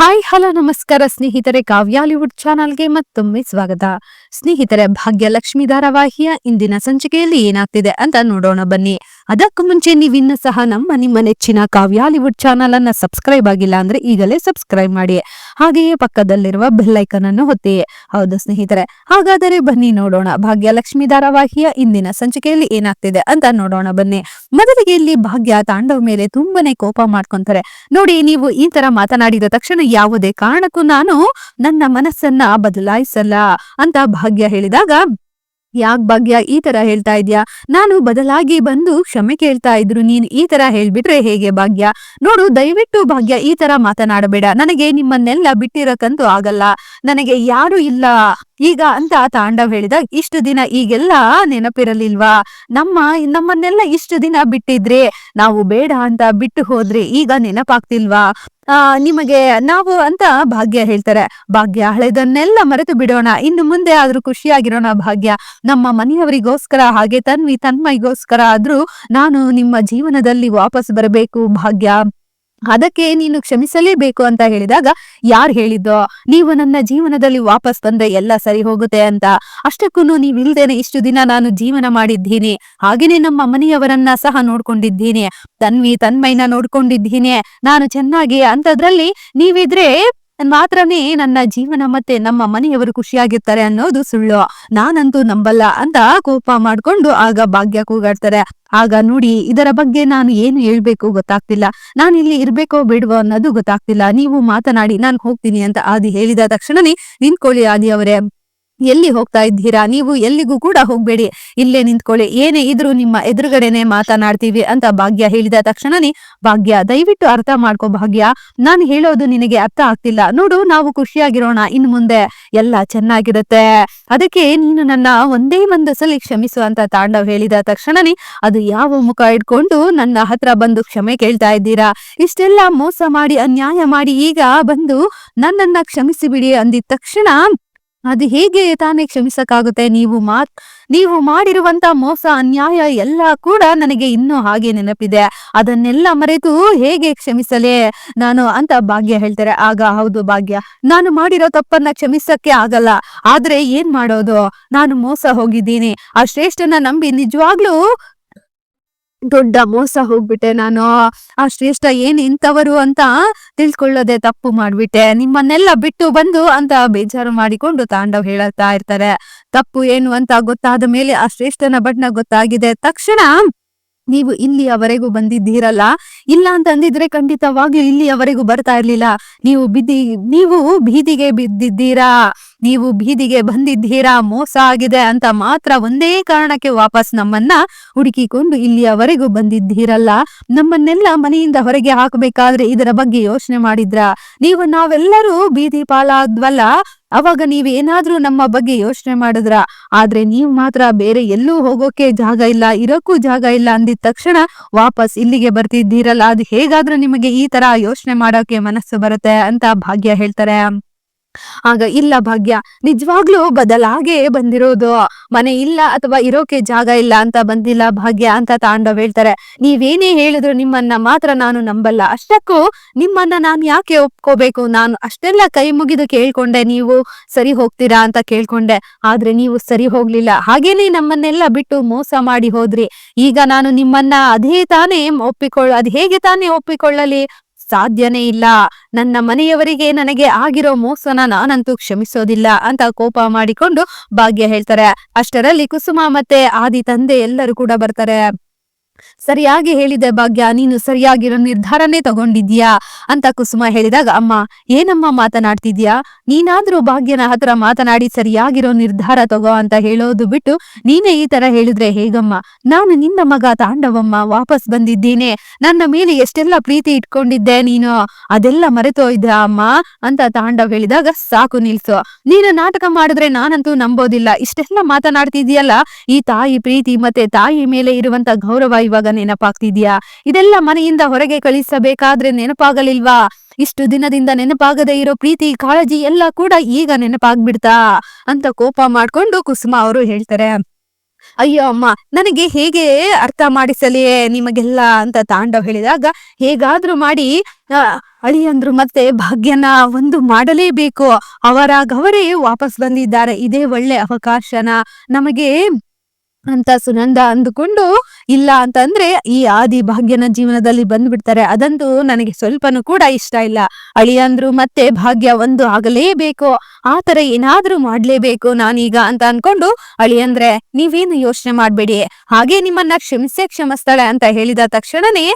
Hi, hello, ನಮಸ್ಕಾರ ಸ್ನೇಹಿತರೆ ಕಾವ್ಯಾಲಿವುಡ್ ಚಾನಲ್ಗೆ ಮತ್ತೊಮ್ಮೆ ಸ್ವಾಗತ. ಸ್ನೇಹಿತರೆ, ಭಾಗ್ಯಲಕ್ಷ್ಮಿ ಧಾರಾವಾಹಿಯ ಇಂದಿನ ಸಂಚಿಕೆಯಲ್ಲಿ ಏನಾಗ್ತಿದೆ ಅಂತ ನೋಡೋಣ ಬನ್ನಿ. ಅದಕ್ಕೂ ಮುಂಚೆ ನೀವಿನ್ನ ಸಹ ನಮ್ಮ ನಿಮ್ಮ ನೆಚ್ಚಿನ ಕಾವ್ಯಾಲಿವುಡ್ ಚಾನಲ್ ಅನ್ನ ಸಬ್ಸ್ಕ್ರೈಬ್ ಆಗಿಲ್ಲ ಅಂದ್ರೆ ಈಗಲೇ ಸಬ್ಸ್ಕ್ರೈಬ್ ಮಾಡಿ. ಹಾಗೆಯೇ ಪಕ್ಕದಲ್ಲಿರುವ ಬೆಲ್ಲೈಕನ್ ಅನ್ನು ಒತ್ತಿ ಹೌದು ಸ್ನೇಹಿತರೆ, ಹಾಗಾದರೆ ಬನ್ನಿ ನೋಡೋಣ. ಭಾಗ್ಯಲಕ್ಷ್ಮಿ ಧಾರಾವಾಹಿಯ ಇಂದಿನ ಸಂಚಿಕೆಯಲ್ಲಿ ಏನಾಗ್ತಿದೆ ಅಂತ ನೋಡೋಣ ಬನ್ನಿ. ಮೊದಲಿಗೆ ಇಲ್ಲಿ ಭಾಗ್ಯ ತಾಂಡವ ಮೇಲೆ ತುಂಬಾನೇ ಕೋಪ ಮಾಡ್ಕೊಂತಾರೆ. ನೋಡಿ, ನೀವು ಈ ತರ ಮಾತನಾಡಿದ ತಕ್ಷಣ ಯಾವುದೇ ಕಾರಣಕ್ಕೂ ನಾನು ನನ್ನ ಮನಸ್ಸನ್ನ ಬದಲಾಯಿಸಲ್ಲ ಅಂತ ಭಾಗ್ಯ ಹೇಳಿದಾಗ ಯಾಕ್ ಭಾಗ್ಯ ಈ ತರ ಹೇಳ್ತಾ ಇದ್ಯಾ? ನಾನು ಬದಲಾಗಿ ಬಂದು ಕ್ಷಮೆ ಕೇಳ್ತಾ ಇದ್ರು, ನೀನ್ ಈ ತರ ಹೇಳ್ಬಿಟ್ರೆ ಹೇಗೆ ಭಾಗ್ಯ? ನೋಡು, ದಯವಿಟ್ಟು ಭಾಗ್ಯ ಈ ತರ ಮಾತನಾಡಬೇಡ. ನನಗೆ ನಿಮ್ಮನ್ನೆಲ್ಲ ಬಿಟ್ಟಿರಕ್ಕಂತೂ ಆಗಲ್ಲ. ನನಗೆ ಯಾರು ಇಲ್ಲ. ಈಗ ಅಂತ ತಾಂಡವ್ ಹೇಳಿದಾಗ ಇಷ್ಟು ದಿನ ಈಗೆಲ್ಲ ನೆನಪಿರಲಿಲ್ವಾ? ನಮ್ಮ, ನಮ್ಮನ್ನೆಲ್ಲ ಇಷ್ಟು ದಿನ ಬಿಟ್ಟಿದ್ರೆ ನಾವು ಬೇಡ ಅಂತ ಬಿಟ್ಟು ಹೋದ್ರೆ ಈಗ ನೆನಪಾಗ್ತಿಲ್ವಾ? ನಿಮಗೆ ನಾವು ಅಂತ ಭಾಗ್ಯ ಹೇಳ್ತಾರೆ. ಭಾಗ್ಯ ಹಳೆದನ್ನೆಲ್ಲ ಮರೆತು ಬಿಡೋಣ. ಇನ್ನು ಮುಂದೆ ಆದ್ರೂ ಖುಷಿಯಾಗಿರೋಣ ಭಾಗ್ಯ. ನಮ್ಮ ಮನೆಯವರಿಗೋಸ್ಕರ ಹಾಗೆ ತನ್ವಿ ತನ್ಮೈಗೋಸ್ಕರ ಆದ್ರೂ ನಾನು ನಿಮ್ಮ ಜೀವನದಲ್ಲಿ ವಾಪಸ್ ಬರಬೇಕು ಭಾಗ್ಯ. ಅದಕ್ಕೆ ನೀನು ಕ್ಷಮಿಸಲೇಬೇಕು ಅಂತ ಹೇಳಿದಾಗ ಯಾರು ಹೇಳಿದ್ದೋ? ನೀವು ನನ್ನ ಜೀವನದಲ್ಲಿ ವಾಪಸ್ ಬಂದ್ರೆ ಎಲ್ಲ ಸರಿ ಹೋಗುತ್ತೆ ಅಂತ. ಅಷ್ಟಕ್ಕೂ ನೀವಿಲ್ದೇನೆ ಇಷ್ಟು ದಿನ ನಾನು ಜೀವನ ಮಾಡಿದ್ದೀನಿ. ಹಾಗೇನೆ ನಮ್ಮ ಮನೆಯವರನ್ನ ಸಹ ನೋಡ್ಕೊಂಡಿದ್ದೀನಿ. ತನ್ವಿ ತನ್ಮೈನ ನೋಡ್ಕೊಂಡಿದ್ದೀನಿ. ನಾನು ಚೆನ್ನಾಗಿ ಅಂತದ್ರಲ್ಲಿ ನೀವಿದ್ರೆ ಮಾತ್ರನೇ ನನ್ನ ಜೀವನ ಮತ್ತೆ ನಮ್ಮ ಮನೆಯವರು ಖುಷಿಯಾಗಿರ್ತಾರೆ ಅನ್ನೋದು ಸುಳ್ಳು. ನಾನಂತೂ ನಂಬಲ್ಲ ಅಂತ ಕೋಪ ಮಾಡ್ಕೊಂಡು ಆಗ ಭಾಗ್ಯ ಕೂಗಾಡ್ತಾರೆ. ಆಗ ನೋಡಿ, ಇದರ ಬಗ್ಗೆ ನಾನು ಏನು ಹೇಳ್ಬೇಕು ಗೊತ್ತಾಗ್ತಿಲ್ಲ. ನಾನು ಇಲ್ಲಿ ಇರ್ಬೇಕೋ ಬಿಡ್ವೋ ಅನ್ನೋದು ಗೊತ್ತಾಗ್ತಿಲ್ಲ. ನೀವು ಮಾತನಾಡಿ, ನಾನು ಹೋಗ್ತೀನಿ ಅಂತ ಆದಿ ಹೇಳಿದ ತಕ್ಷಣನೇ ನಿಂತ್ಕೊಳ್ಳಿ ಆದಿ ಅವರೇ ಎಲ್ಲಿ ಹೋಗ್ತಾ ಇದ್ದೀರಾ? ನೀವು ಎಲ್ಲಿಗೂ ಕೂಡ ಹೋಗ್ಬೇಡಿ. ಇಲ್ಲೇ ನಿಂತ್ಕೊಳ್ಳಿ. ಏನೇ ಇದ್ರೂ ನಿಮ್ಮ ಎದುರುಗಡೆನೆ ಮಾತನಾಡ್ತೀವಿ ಅಂತ ಭಾಗ್ಯ ಹೇಳಿದ ತಕ್ಷಣನೇ ಭಾಗ್ಯ, ದಯವಿಟ್ಟು ಅರ್ಥ ಮಾಡ್ಕೋ ಭಾಗ್ಯ. ನಾನು ಹೇಳೋದು ನಿನಗೆ ಅರ್ಥ ಆಗ್ತಿಲ್ಲ. ನೋಡು, ನಾವು ಖುಷಿಯಾಗಿರೋಣ ಇನ್ ಮುಂದೆ. ಎಲ್ಲ ಚೆನ್ನಾಗಿರುತ್ತೆ. ಅದಕ್ಕೆ ನೀನು ನನ್ನ ಒಂದೇ ಒಂದು ಸಲ ಕ್ಷಮಿಸು ಅಂತ ತಾಂಡವ್ ಹೇಳಿದ ತಕ್ಷಣನೇ ಅದು ಯಾವ ಮುಖ ಇಟ್ಕೊಂಡು ನನ್ನ ಹತ್ರ ಬಂದು ಕ್ಷಮೆ ಕೇಳ್ತಾ ಇದ್ದೀರಾ? ಇಷ್ಟೆಲ್ಲ ಮೋಸ ಮಾಡಿ, ಅನ್ಯಾಯ ಮಾಡಿ ಈಗ ಬಂದು ನನ್ನನ್ನ ಕ್ಷಮಿಸಿ ಬಿಡಿ ಅಂದಿದ ತಕ್ಷಣ ಅದು ಹೇಗೆ ತಾನೇ ಕ್ಷಮಿಸಕ್ಕಾಗುತ್ತೆ? ನೀವು ಮಾತ್, ನೀವು ಮಾಡಿರುವಂತ ಮೋಸ, ಅನ್ಯಾಯ ಎಲ್ಲ ಕೂಡ ನನಗೆ ಇನ್ನೂ ಹಾಗೆ ನೆನಪಿದೆ. ಅದನ್ನೆಲ್ಲ ಮರೆತು ಹೇಗೆ ಕ್ಷಮಿಸಲೆ? ನಾನು ಅಂತ ಭಾಗ್ಯ ಹೇಳ್ತಾರೆ. ಆಗ ಹೌದು ಭಾಗ್ಯ. ನಾನು ಮಾಡಿರೋ ತಪ್ಪನ್ನ ಕ್ಷಮಿಸಕ್ಕೆ ಆಗಲ್ಲ. ಆದ್ರೆ ಏನ್ ಮಾಡೋದು? ನಾನು ಮೋಸ ಹೋಗಿದ್ದೀನಿ. ಆ ಶ್ರೇಷ್ಠನ ನಂಬಿ ನಿಜವಾಗ್ಲೂ ದೊಡ್ಡ ಮೋಸ ಹೋಗ್ಬಿಟ್ಟೆ. ನಾನು, ಆ ಶ್ರೇಷ್ಠ ಏನ್ ಇಂಥವರು ಅಂತ ತಿಳ್ಕೊಳ್ಳೋದೆ ತಪ್ಪು ಮಾಡ್ಬಿಟ್ಟೆ. ನಿಮ್ಮನ್ನೆಲ್ಲ ಬಿಟ್ಟು ಬಂದು ಅಂತ ಬೇಜಾರು ಮಾಡಿಕೊಂಡು ತಾಂಡವ್ ಹೇಳುತ್ತಾ ಇರ್ತಾರೆ. ತಪ್ಪು ಏನು ಅಂತ ಗೊತ್ತಾದ ಮೇಲೆ ಆ ಶ್ರೇಷ್ಠನ ಬಣ್ಣ ಗೊತ್ತಾಗಿದೆ. ತಕ್ಷಣ ನೀವು ಇಲ್ಲಿಯವರೆಗೂ ಬಂದಿದ್ದೀರಲ್ಲ? ಇಲ್ಲ ಅಂತ ಅಂದಿದ್ರೆ ಖಂಡಿತವಾಗ್ಲೂ ಇಲ್ಲಿಯವರೆಗೂ ಬರ್ತಾ ಇರ್ಲಿಲ್ಲ. ನೀವು ಬಿದ್ದಿ, ನೀವು ಬೀದಿಗೆ ಬಿದ್ದಿದ್ದೀರಾ? ನೀವು ಬೀದಿಗೆ ಬಂದಿದ್ದೀರಾ, ಮೋಸ ಆಗಿದೆ ಅಂತ ಮಾತ್ರ ಒಂದೇ ಕಾರಣಕ್ಕೆ ವಾಪಸ್ ನಮ್ಮನ್ನ ಹುಡುಕಿಕೊಂಡು ಇಲ್ಲಿಯವರೆಗೂ ಬಂದಿದ್ದೀರಲ್ಲ? ನಮ್ಮನ್ನೆಲ್ಲ ಮನೆಯಿಂದ ಹೊರಗೆ ಹಾಕಬೇಕಾದ್ರೆ ಇದರ ಬಗ್ಗೆ ಯೋಚನೆ ಮಾಡಿದ್ರ? ನೀವು ನಾವೆಲ್ಲರೂ ಬೀದಿ ಪಾಲಾದ್ವಲ್ಲ, ಅವಾಗ ನೀವ್ ಏನಾದ್ರೂ ನಮ್ಮ ಬಗ್ಗೆ ಯೋಚನೆ ಮಾಡಿದ್ರ? ಆದ್ರೆ ನೀವು ಮಾತ್ರ ಬೇರೆ ಎಲ್ಲೂ ಹೋಗೋಕೆ ಜಾಗ ಇಲ್ಲ, ಇರೋಕ್ಕೂ ಜಾಗ ಇಲ್ಲ ಅಂದಿದ ತಕ್ಷಣ ವಾಪಸ್ ಇಲ್ಲಿಗೆ ಬರ್ತಿದ್ದೀರಲ್ಲ, ಅದು ಹೇಗಾದ್ರೂ ನಿಮಗೆ ಈ ತರ ಯೋಚನೆ ಮಾಡೋಕೆ ಮನಸ್ಸು ಬರುತ್ತೆ ಅಂತ ಭಾಗ್ಯ ಹೇಳ್ತಾರೆ. ಆಗ ಇಲ್ಲ ಭಾಗ್ಯ, ನಿಜವಾಗ್ಲೂ ಬದಲಾಗೆ ಬಂದಿರೋದು. ಮನೆ ಇಲ್ಲ ಅಥವಾ ಇರೋಕೆ ಜಾಗ ಇಲ್ಲ ಅಂತ ಬಂದಿಲ್ಲ ಭಾಗ್ಯ ಅಂತ ತಾಂಡವ್ ಹೇಳ್ತಾರೆ. ನೀವೇನೇ ಹೇಳಿದ್ರು ನಿಮ್ಮನ್ನ ಮಾತ್ರ ನಾನು ನಂಬಲ್ಲ. ಅಷ್ಟಕ್ಕೂ ನಿಮ್ಮನ್ನ ನಾನು ಯಾಕೆ ಒಪ್ಕೋಬೇಕು? ನಾನು ಅಷ್ಟೆಲ್ಲ ಕೈ ಮುಗಿದು ಕೇಳ್ಕೊಂಡೆ, ನೀವು ಸರಿ ಹೋಗ್ತೀರಾ ಅಂತ ಕೇಳ್ಕೊಂಡೆ. ಆದ್ರೆ ನೀವು ಸರಿ ಹೋಗ್ಲಿಲ್ಲ. ಹಾಗೇನೆ ನಮ್ಮನ್ನೆಲ್ಲ ಬಿಟ್ಟು ಮೋಸ ಮಾಡಿ ಹೋದ್ರಿ. ಈಗ ನಾನು ನಿಮ್ಮನ್ನ ಅದೇ ತಾನೇ ಒಪ್ಪಿಕೊಳ್ಳ, ಅದ್ ಹೇಗೆ ತಾನೇ ಒಪ್ಪಿಕೊಳ್ಳಲಿ? ಸಾಧ್ಯನೇ ಇಲ್ಲ. ನನ್ನ ಮನೆಯವರಿಗೆ ನನಗೆ ಆಗಿರೋ ಮೋಸನ ನಾನಂತೂ ಕ್ಷಮಿಸೋದಿಲ್ಲ ಅಂತ ಕೋಪ ಮಾಡಿಕೊಂಡು ಭಾಗ್ಯ ಹೇಳ್ತಾರೆ. ಅಷ್ಟರಲ್ಲಿ ಕುಸುಮ ಮತ್ತೆ ಆದಿ ತಂದೆ ಎಲ್ಲರೂ ಕೂಡ ಬರ್ತಾರೆ. ಸರಿಯಾಗಿ ಹೇಳಿದೆ ಭಾಗ್ಯ, ನೀನು ಸರಿಯಾಗಿರೋ ನಿರ್ಧಾರನೇ ತಗೊಂಡಿದ್ಯಾ ಅಂತ ಕುಸುಮ ಹೇಳಿದಾಗ, ಅಮ್ಮ, ಏನಮ್ಮ ಮಾತನಾಡ್ತಿದ್ಯಾ ನೀನಾದ್ರೂ ಭಾಗ್ಯನ ಹತ್ರ ಮಾತನಾಡಿ ಸರಿಯಾಗಿರೋ ನಿರ್ಧಾರ ತಗೋ ಅಂತ ಹೇಳೋದು ಬಿಟ್ಟು ನೀನೇ ಈ ತರ ಹೇಳಿದ್ರೆ ಹೇಗಮ್ಮ? ನಾನು ನಿನ್ನ ಮಗ ತಾಂಡವಮ್ಮ, ವಾಪಸ್ ಬಂದಿದ್ದೀನಿ. ನನ್ನ ಮೇಲೆ ಎಷ್ಟೆಲ್ಲ ಪ್ರೀತಿ ಇಟ್ಕೊಂಡಿದ್ದೆ ನೀನು? ಅದೆಲ್ಲ ಮರೆತೋಯ್ದ ಅಮ್ಮ? ಅಂತ ತಾಂಡವ್ ಹೇಳಿದಾಗ, ಸಾಕು ನಿಲ್ಸು. ನೀನು ನಾಟಕ ಮಾಡಿದ್ರೆ ನಾನಂತೂ ನಂಬೋದಿಲ್ಲ. ಇಷ್ಟೆಲ್ಲ ಮಾತನಾಡ್ತಿದ್ಯಲ್ಲ ಈ ತಾಯಿ ಪ್ರೀತಿ ಮತ್ತೆ ತಾಯಿ ಮೇಲೆ ಇರುವಂತ ಗೌರವ ಇವಾಗ ನೆನಪಾಗ್ತಿದ್ಯಾ? ಇದೆಲ್ಲ ಮನೆಯಿಂದ ಹೊರಗೆ ಕಳಿಸಬೇಕಾದ್ರೆ ನೆನಪಾಗಲಿಲ್ವಾ? ಇಷ್ಟು ದಿನದಿಂದ ನೆನಪಾಗದೇ ಇರೋ ಪ್ರೀತಿ, ಕಾಳಜಿ ಎಲ್ಲ ಕೂಡ ಈಗ ನೆನಪಾಗ್ಬಿಡ್ತಾ? ಅಂತ ಕೋಪ ಮಾಡ್ಕೊಂಡು ಕುಸುಮ ಅವರು ಹೇಳ್ತಾರೆ. ಅಯ್ಯೋ ಅಮ್ಮ, ನನಗೆ ಹೇಗೆ ಅರ್ಥ ಮಾಡಿಸಲಿ ನಿಮಗೆಲ್ಲ ಅಂತ ತಾಂಡವ್ ಹೇಳಿದಾಗ, ಹೇಗಾದ್ರೂ ಮಾಡಿ ಅಳಿಯಂದ್ರು ಮತ್ತೆ ಭಾಗ್ಯನ ಒಂದು ಮಾಡಲೇಬೇಕು. ಅವರಾಗವರೇ ವಾಪಸ್ ಬಂದಿದ್ದಾರೆ. ಇದೇ ಒಳ್ಳೆ ಅವಕಾಶನ. ನಮಗೆ ಅಂತ ಸುನಂದ ಅಂದುಕೊಂಡು, ಇಲ್ಲ ಅಂತಂದ್ರೆ ಈ ಆದಿ ಭಾಗ್ಯನ ಜೀವನದಲ್ಲಿ ಬಂದ್ಬಿಡ್ತಾರೆ. ಅದಂತೂ ನನಗೆ ಸ್ವಲ್ಪನೂ ಕೂಡ ಇಷ್ಟ ಇಲ್ಲ. ಅಳಿಯಂದ್ರು ಮತ್ತೆ ಭಾಗ್ಯ ಒಂದು ಆಗಲೇಬೇಕು. ಆ ತರ ಏನಾದ್ರೂ ಮಾಡ್ಲೇಬೇಕು ನಾನೀಗ ಅಂತ ಅನ್ಕೊಂಡು, ಅಳಿಯಂದ್ರೆ ನೀವೇನು ಯೋಚನೆ ಮಾಡ್ಬೇಡಿ. ಹಾಗೆ ನಿಮ್ಮನ್ನ ಕ್ಷಮಿಸೇ ಕ್ಷಮಿಸ್ತಾಳೆ ಅಂತ ಹೇಳಿದ ತಕ್ಷಣನೇ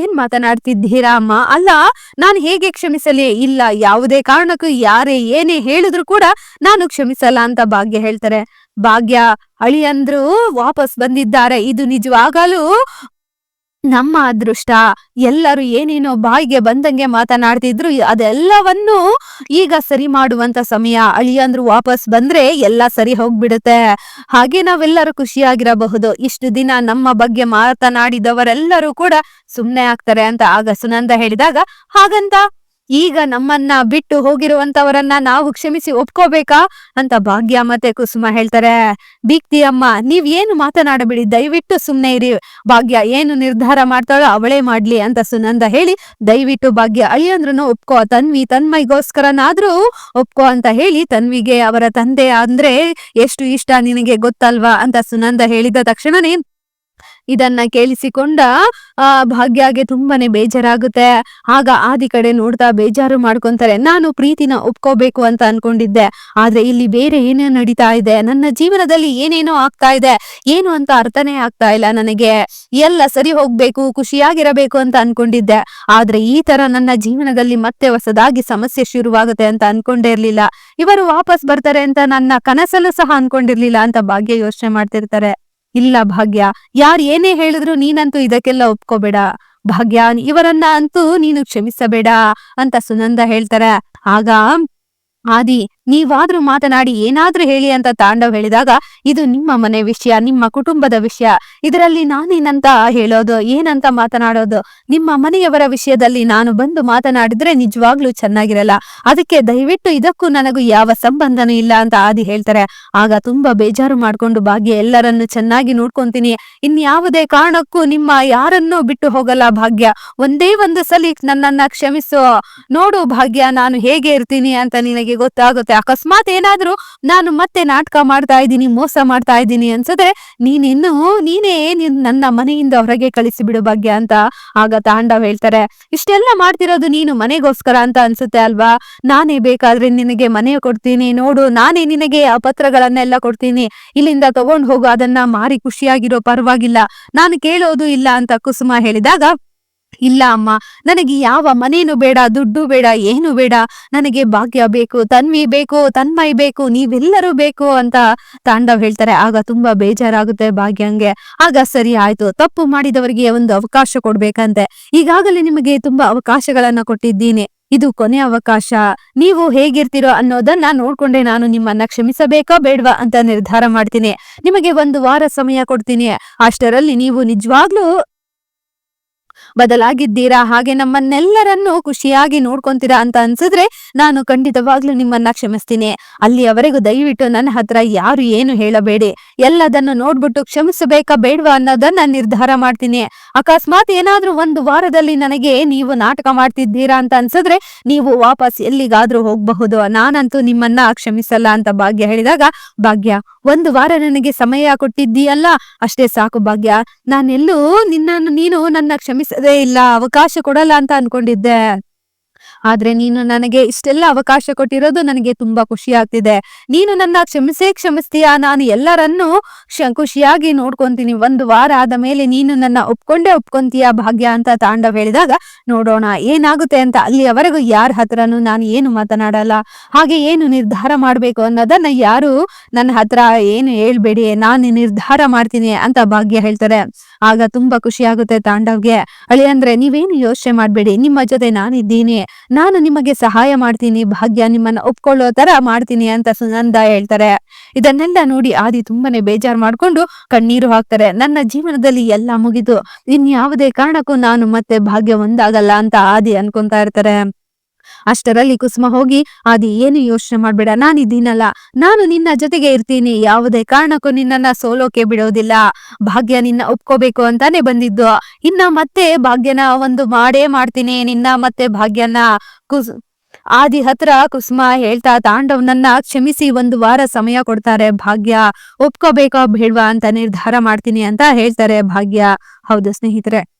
ಏನ್ ಮಾತನಾಡ್ತಿದ್ದೀರಾ ಅಮ್ಮ? ಅಲ್ಲ, ನಾನು ಹೇಗೆ ಕ್ಷಮಿಸಲಿ? ಇಲ್ಲ, ಯಾವುದೇ ಕಾರಣಕ್ಕೂ ಯಾರೇ ಏನೇ ಹೇಳಿದ್ರು ಕೂಡ ನಾನು ಕ್ಷಮಿಸಲ್ಲ ಅಂತ ಭಾಗ್ಯ ಹೇಳ್ತಾರೆ. ಭಾಗ್ಯ ಅಳಿಯಂದ್ರು ವಾಪಸ್ ಬಂದಿದ್ದಾರೆ. ಇದು ನಿಜವಾಗಲೂ ನಮ್ಮ ಅದೃಷ್ಟ. ಎಲ್ಲರೂ ಏನೇನೋ ಬಾಯಿಗೆ ಬಂದಂಗೆ ಮಾತನಾಡ್ತಿದ್ರು. ಅದೆಲ್ಲವನ್ನು ಈಗ ಸರಿ ಮಾಡುವಂತ ಸಮಯ. ಅಳಿಯಂದ್ರು ವಾಪಸ್ ಬಂದ್ರೆ ಎಲ್ಲ ಸರಿ ಹೋಗ್ಬಿಡುತ್ತೆ. ಹಾಗೆ ನಾವೆಲ್ಲರೂ ಖುಷಿಯಾಗಿರಬಹುದು. ಇಷ್ಟು ದಿನ ನಮ್ಮ ಬಗ್ಗೆ ಮಾತನಾಡಿದವರೆಲ್ಲರೂ ಕೂಡ ಸುಮ್ನೆ ಆಗ್ತಾರೆ ಅಂತ ಆಗ ಸುನಂದ ಹೇಳಿದಾಗ, ಹಾಗಂತ ಈಗ ನಮ್ಮನ್ನ ಬಿಟ್ಟು ಹೋಗಿರುವಂತವರನ್ನ ನಾವು ಕ್ಷಮಿಸಿ ಒಪ್ಕೋಬೇಕಾ ಅಂತ ಭಾಗ್ಯ ಮತ್ತೆ ಕುಸುಮ ಹೇಳ್ತಾರೆ. ಬೀಕ್ತಿ ಅಮ್ಮ ನೀವ್ ಏನು ಮಾತನಾಡಬೇಡಿ, ದಯವಿಟ್ಟು ಸುಮ್ನೆ ಇರಿ. ಭಾಗ್ಯ ಏನು ನಿರ್ಧಾರ ಮಾಡ್ತಾಳೋ ಅವಳೇ ಮಾಡ್ಲಿ ಅಂತ ಸುನಂದ ಹೇಳಿ, ದಯವಿಟ್ಟು ಭಾಗ್ಯ ಅಳಿಯಂದ್ರೂ ಒಪ್ಕೋ, ತನ್ವಿ ತನ್ಮೈಗೋಸ್ಕರನಾದ್ರೂ ಒಪ್ಕೋ ಅಂತ ಹೇಳಿ, ತನ್ವಿಗೆ ಅವರ ತಂದೆ ಅಂದ್ರೆ ಎಷ್ಟು ಇಷ್ಟ ನಿನಗೆ ಗೊತ್ತಲ್ವಾ ಅಂತ ಸುನಂದ ಹೇಳಿದ ತಕ್ಷಣನೇ ಇದನ್ನ ಕೇಳಿಸಿಕೊಂಡ, ಆ, ಭಾಗ್ಯಗೆ ತುಂಬಾನೇ ಬೇಜಾರಾಗುತ್ತೆ. ಆಗ ಆದಿ ಕಡೆ ನೋಡ್ತಾ ಬೇಜಾರು ಮಾಡ್ಕೊಂತಾರೆ, ನಾನು ಪ್ರೀತಿನ ಒಪ್ಕೋಬೇಕು ಅಂತ ಅನ್ಕೊಂಡಿದ್ದೆ. ಆದ್ರೆ ಇಲ್ಲಿ ಬೇರೆ ಏನೇ ನಡೀತಾ ಇದೆ, ನನ್ನ ಜೀವನದಲ್ಲಿ ಏನೇನೋ ಆಗ್ತಾ ಇದೆ, ಏನು ಅಂತ ಅರ್ಥನೇ ಆಗ್ತಾ ಇಲ್ಲ ನನಗೆ. ಎಲ್ಲ ಸರಿ ಹೋಗ್ಬೇಕು, ಖುಷಿಯಾಗಿರಬೇಕು ಅಂತ ಅನ್ಕೊಂಡಿದ್ದೆ. ಆದ್ರೆ ಈ ತರ ನನ್ನ ಜೀವನದಲ್ಲಿ ಮತ್ತೆ ಹೊಸದಾಗಿ ಸಮಸ್ಯೆ ಶುರುವಾಗುತ್ತೆ ಅಂತ ಅನ್ಕೊಂಡೇ ಇರ್ಲಿಲ್ಲ. ಇವರು ವಾಪಸ್ ಬರ್ತಾರೆ ಅಂತ ನನ್ನ ಕನಸಲ್ಲೂ ಸಹ ಅನ್ಕೊಂಡಿರ್ಲಿಲ್ಲ ಅಂತ ಭಾಗ್ಯ ಯೋಚನೆ ಮಾಡ್ತಿರ್ತಾರೆ. ಇಲ್ಲ ಭಾಗ್ಯ, ಯಾರ್ ಏನೇ ಹೇಳಿದ್ರು ನೀನಂತೂ ಇದಕ್ಕೆಲ್ಲ ಒಪ್ಕೋಬೇಡ. ಭಾಗ್ಯ, ಇವರನ್ನ ಅಂತೂ ನೀನು ಕ್ಷಮಿಸಬೇಡ ಅಂತ ಸುನಂದ ಹೇಳ್ತಾರ. ಆಗ ಆದಿ ನೀವಾದ್ರೂ ಮಾತನಾಡಿ ಏನಾದ್ರೂ ಹೇಳಿ ಅಂತ ತಾಂಡವ್ ಹೇಳಿದಾಗ, ಇದು ನಿಮ್ಮ ಮನೆ ವಿಷಯ, ನಿಮ್ಮ ಕುಟುಂಬದ ವಿಷಯ. ಇದರಲ್ಲಿ ನಾನೇನಂತ ಹೇಳೋದು, ಏನಂತ ಮಾತನಾಡೋದು, ನಿಮ್ಮ ಮನೆಯವರ ವಿಷಯದಲ್ಲಿ ನಾನು ಬಂದು ಮಾತನಾಡಿದ್ರೆ ನಿಜವಾಗ್ಲೂ ಚೆನ್ನಾಗಿರಲ್ಲ. ಅದಕ್ಕೆ ದಯವಿಟ್ಟು ಇದಕ್ಕೂ ನನಗೂ ಯಾವ ಸಂಬಂಧನೂ ಇಲ್ಲ ಅಂತ ಆದಿ ಹೇಳ್ತಾರೆ. ಆಗ ತುಂಬಾ ಬೇಜಾರು ಮಾಡ್ಕೊಂಡು ಭಾಗ್ಯ ಎಲ್ಲರನ್ನು ಚೆನ್ನಾಗಿ ನೋಡ್ಕೊಂತೀನಿ. ಇನ್ಯಾವುದೇ ಕಾರಣಕ್ಕೂ ನಿಮ್ಮ ಯಾರನ್ನೂ ಬಿಟ್ಟು ಹೋಗಲ್ಲ ಭಾಗ್ಯ. ಒಂದೇ ಒಂದು ಸಲಿ ನನ್ನನ್ನ ಕ್ಷಮಿಸು. ನೋಡು ಭಾಗ್ಯ, ನಾನು ಹೇಗೆ ಇರ್ತೀನಿ ಅಂತ ನಿನಗೆ ಗೊತ್ತಾಗುತ್ತೆ. ಅಕಸ್ಮಾತ್ ಏನಾದ್ರೂ ನಾನು ಮತ್ತೆ ನಾಟಕ ಮಾಡ್ತಾ ಇದ್ದೀನಿ, ಮೋಸ ಮಾಡ್ತಾ ಇದ್ದೀನಿ ಅನ್ಸಿದ್ರೆ ನೀನಿನ್ನು ನೀನೇ ನಿನ್ ನನ್ನ ಮನೆಯಿಂದ ಹೊರಗೆ ಕಳಿಸಿ ಬಿಡು ಬಗ್ಗೆ ಅಂತ ಆಗ ತಾಂಡವ್ ಹೇಳ್ತಾರೆ. ಇಷ್ಟೆಲ್ಲ ಮಾಡ್ತಿರೋದು ನೀನು ಮನೆಗೋಸ್ಕರ ಅಂತ ಅನ್ಸುತ್ತೆ ಅಲ್ವಾ? ನಾನೇ ಬೇಕಾದ್ರೆ ನಿನಗೆ ಮನೆ ಕೊಡ್ತೀನಿ, ನೋಡು ನಾನೇ ನಿನಗೆ ಆ ಪತ್ರಗಳನ್ನೆಲ್ಲ ಕೊಡ್ತೀನಿ. ಇಲ್ಲಿಂದ ತಗೊಂಡ್ ಹೋಗು, ಅದನ್ನ ಮಾರಿ ಖುಷಿಯಾಗಿರೋ ಪರವಾಗಿಲ್ಲ. ನಾನು ಕೇಳೋದು ಇಲ್ಲ ಅಂತ ಕುಸುಮ ಹೇಳಿದಾಗ ಇಲ್ಲ ಅಮ್ಮ, ನನಗೆ ಯಾವ ಮನೇನು ಬೇಡ, ದುಡ್ಡು ಬೇಡ, ಏನು ಬೇಡ. ನನಗೆ ಭಾಗ್ಯ ಬೇಕು, ತನ್ವಿ ಬೇಕು ತನ್ಮೈ ಬೇಕು, ನೀವೆಲ್ಲರೂ ಬೇಕು ಅಂತ ತಾಂಡವ್ ಹೇಳ್ತಾರೆ. ಆಗ ತುಂಬಾ ಬೇಜಾರಾಗುತ್ತೆ ಭಾಗ್ಯಂಗೆ. ಆಗ ಸರಿ ಆಯ್ತು, ತಪ್ಪು ಮಾಡಿದವರಿಗೆ ಒಂದು ಅವಕಾಶ ಕೊಡ್ಬೇಕಂತೆ. ಈಗಾಗಲೇ ನಿಮಗೆ ತುಂಬಾ ಅವಕಾಶಗಳನ್ನ ಕೊಟ್ಟಿದ್ದೀನಿ. ಇದು ಕೊನೆ ಅವಕಾಶ. ನೀವು ಹೇಗಿರ್ತೀರೋ ಅನ್ನೋದನ್ನ ನೋಡ್ಕೊಂಡೆ ನಾನು ನಿಮ್ಮನ್ನ ಕ್ಷಮಿಸಬೇಕೋ ಬೇಡ್ವಾ ಅಂತ ನಿರ್ಧಾರ ಮಾಡ್ತೀನಿ. ನಿಮಗೆ ಒಂದು ವಾರ ಸಮಯ ಕೊಡ್ತೀನಿ. ಅಷ್ಟರಲ್ಲಿ ನೀವು ನಿಜವಾಗ್ಲೂ ಬದಲಾಗಿದ್ದೀರಾ? ಹಾಗೆ ನಮ್ಮನ್ನೆಲ್ಲರನ್ನೂ ಖುಷಿಯಾಗಿ ನೋಡ್ಕೊಂತೀರಾ ಅಂತ ಅನ್ಸಿದ್ರೆ ನಾನು ಖಂಡಿತವಾಗ್ಲೂ ನಿಮ್ಮನ್ನ ಕ್ಷಮಿಸ್ತೀನಿ. ಅಲ್ಲಿಯವರೆಗೂ ದಯವಿಟ್ಟು ನನ್ನ ಹತ್ರ ಯಾರು ಏನು ಹೇಳಬೇಡಿ. ಎಲ್ಲದನ್ನು ನೋಡ್ಬಿಟ್ಟು ಕ್ಷಮಿಸಬೇಕಾ ಬೇಡವಾ ಅನ್ನೋದನ್ನ ನಿರ್ಧಾರ ಮಾಡ್ತೀನಿ. ಅಕಸ್ಮಾತ್ ಏನಾದ್ರೂ ಒಂದು ವಾರದಲ್ಲಿ ನನಗೆ ನೀವು ನಾಟಕ ಮಾಡ್ತಿದ್ದೀರಾ ಅಂತ ಅನ್ಸಿದ್ರೆ ನೀವು ವಾಪಸ್ ಎಲ್ಲಿಗಾದ್ರೂ ಹೋಗ್ಬಹುದು. ನಾನಂತೂ ನಿಮ್ಮನ್ನ ಕ್ಷಮಿಸಲ್ಲ ಅಂತ ಭಾಗ್ಯ ಹೇಳಿದಾಗ, ಭಾಗ್ಯ ಒಂದು ವಾರ ನನಗೆ ಸಮಯ ಕೊಟ್ಟಿದ್ದೀಯಲ್ಲ? ಅಷ್ಟೇ ಸಾಕು ಭಾಗ್ಯ. ನಾನೆಲ್ಲೂ ನಿನ್ನನ್ನು, ನೀನು ನನ್ನ ಕ್ಷಮಿಸದೇ ಇಲ್ಲ, ಅವಕಾಶ ಕೊಡಲ್ಲ ಅಂತ ಅನ್ಕೊಂಡಿದ್ದೆ. ಆದ್ರೆ ನೀನು ನನಗೆ ಇಷ್ಟೆಲ್ಲ ಅವಕಾಶ ಕೊಟ್ಟಿರೋದು ನನಗೆ ತುಂಬಾ ಖುಷಿ ಆಗ್ತಿದೆ. ನೀನು ನನ್ನ ಕ್ಷಮಿಸೇ ಕ್ಷಮಿಸ್ತೀಯ? ನಾನು ಎಲ್ಲರನ್ನೂ ಖುಷಿಯಾಗಿ ನೋಡ್ಕೊಂತೀನಿ. ಒಂದು ವಾರ ಆದ ಮೇಲೆ ನೀನು ನನ್ನ ಒಪ್ಕೊಂಡೆ ಒಪ್ಕೊಂತೀಯ ಭಾಗ್ಯ ಅಂತ ತಾಂಡವ್ ಹೇಳಿದಾಗ, ನೋಡೋಣ ಏನಾಗುತ್ತೆ ಅಂತ ಅಲ್ಲಿಯವರೆಗೂ ಯಾರ ಹತ್ರನೂ ನಾನು ಏನು ಮಾತನಾಡಲ್ಲ. ಹಾಗೆ ಏನು ನಿರ್ಧಾರ ಮಾಡ್ಬೇಕು ಅನ್ನೋದನ್ನ ಯಾರು ನನ್ನ ಹತ್ರ ಏನು ಹೇಳ್ಬೇಡಿ, ನಾನು ನಿರ್ಧಾರ ಮಾಡ್ತೀನಿ ಅಂತ ಭಾಗ್ಯ ಹೇಳ್ತಾರೆ. ಆಗ ತುಂಬಾ ಖುಷಿ ಆಗುತ್ತೆ ತಾಂಡವ್ಗೆ. ಅಳಿ ಅಂದ್ರೆ ನೀವೇನು ಯೋಚನೆ ಮಾಡ್ಬೇಡಿ, ನಿಮ್ಮ ಜೊತೆ ನಾನಿದ್ದೀನಿ. ನಾನು ನಿಮಗೆ ಸಹಾಯ ಮಾಡ್ತೀನಿ, ಭಾಗ್ಯ ನಿಮ್ಮನ್ನ ಒಪ್ಕೊಳ್ಳೋ ತರ ಮಾಡ್ತೀನಿ ಅಂತ ಸುನಂದ ಹೇಳ್ತಾರೆ. ಇದನ್ನೆಲ್ಲ ನೋಡಿ ಆದಿ ತುಂಬಾನೇ ಬೇಜಾರ್ ಮಾಡ್ಕೊಂಡು ಕಣ್ಣೀರು ಹಾಕ್ತಾರೆ. ನನ್ನ ಜೀವನದಲ್ಲಿ ಎಲ್ಲ ಮುಗಿದು ಇನ್ಯಾವುದೇ ಕಾರಣಕ್ಕೂ ನಾನು ಮತ್ತೆ ಭಾಗ್ಯ ಒಂದಾಗಲ್ಲ ಅಂತ ಆದಿ ಅನ್ಕೊಂತಾ ಇರ್ತಾರೆ. ಅಷ್ಟರಲ್ಲಿ ಕುಸುಮ ಹೋಗಿ ಅದು ಏನು ಯೋಚನೆ ಮಾಡ್ಬೇಡ ನಾನಿದ್ದೀನಲ್ಲ ನಾನು ನಿನ್ನ ಜೊತೆಗೆ ಇರ್ತೀನಿ. ಯಾವುದೇ ಕಾರಣಕ್ಕೂ ನಿನ್ನನ್ನ ಸೋಲೋಕೆ ಬಿಡೋದಿಲ್ಲ. ಭಾಗ್ಯ ನಿನ್ನ ಒಪ್ಕೋಬೇಕು ಅಂತಾನೆ ಬಂದಿದ್ದು. ಇನ್ನ ಮತ್ತೆ ಭಾಗ್ಯನ ಒಂದು ಮಾಡೇ ಮಾಡ್ತೀನಿ. ನಿನ್ನ ಮತ್ತೆ ಭಾಗ್ಯನ ಕುಸ್ ಆದಿ ಹತ್ರ ಕುಸುಮ ಹೇಳ್ತಾ ತಾಂಡವನನ್ನ ಕ್ಷಮಿಸಿ ಒಂದು ವಾರ ಸಮಯ ಕೊಡ್ತಾರೆ. ಭಾಗ್ಯ, ಒಪ್ಕೋಬೇಕಾ ಬೇಡ್ವಾ ಅಂತ ನಿರ್ಧಾರ ಮಾಡ್ತೀನಿ ಅಂತ ಹೇಳ್ತಾರೆ ಭಾಗ್ಯ. ಹೌದು ಸ್ನೇಹಿತರೆ.